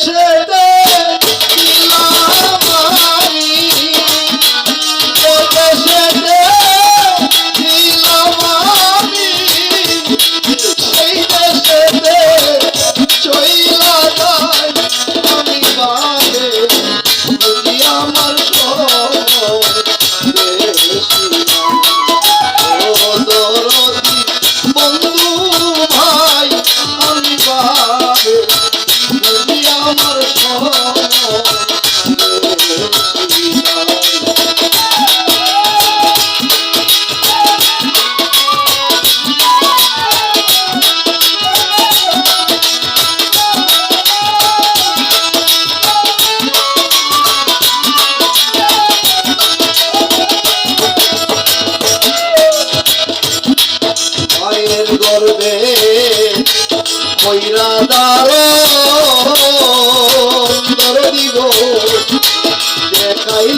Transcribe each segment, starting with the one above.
দেশে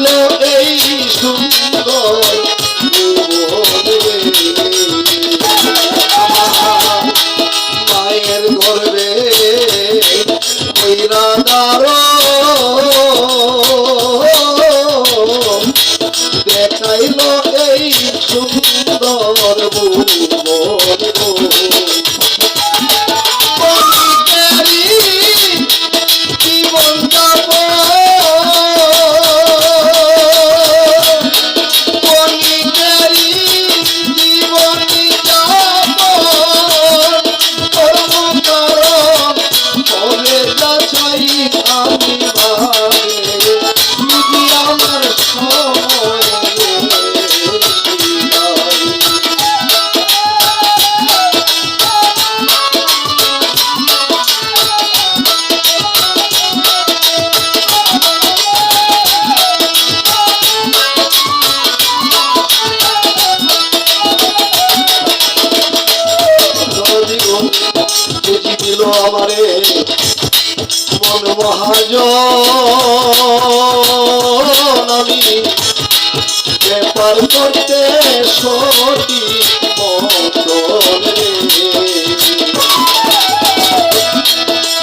ছিল এই সুন্দর মায়ের গর্বে ওই রাধার মহাজন আমি ব্যাপার করতে সটি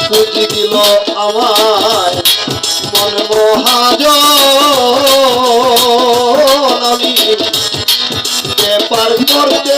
পুজি দিল আমার মন মহাজন আমি ব্যাপার করতে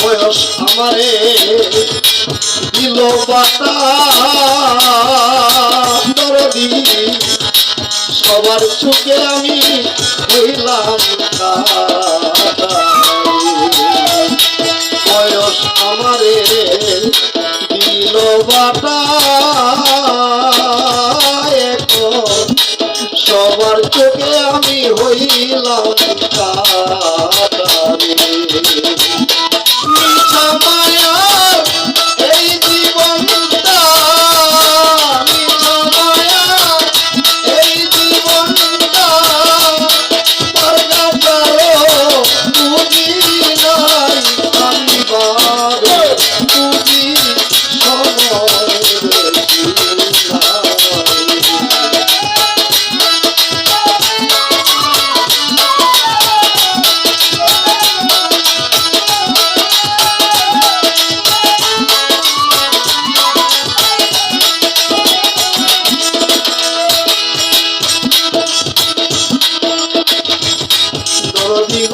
বয়স আমারে দিল পাতা। সবার চোখে আমি হইলাম বয়স আমারে দিল বাটা এখন সবার চোখে আমি হইলাম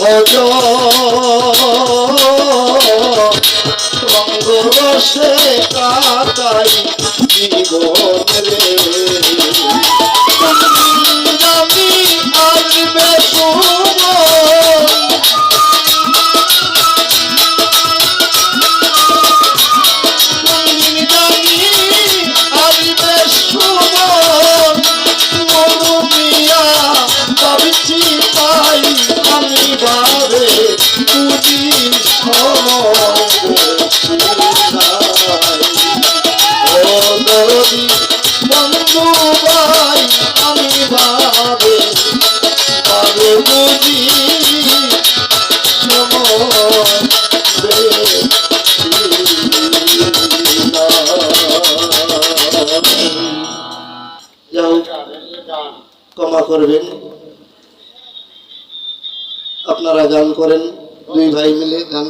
ভজ রঙ্গরসে কাটাই জীবন। ক্ষমা করবেন আপনারা গান করেন দুই ভাই মিলে গান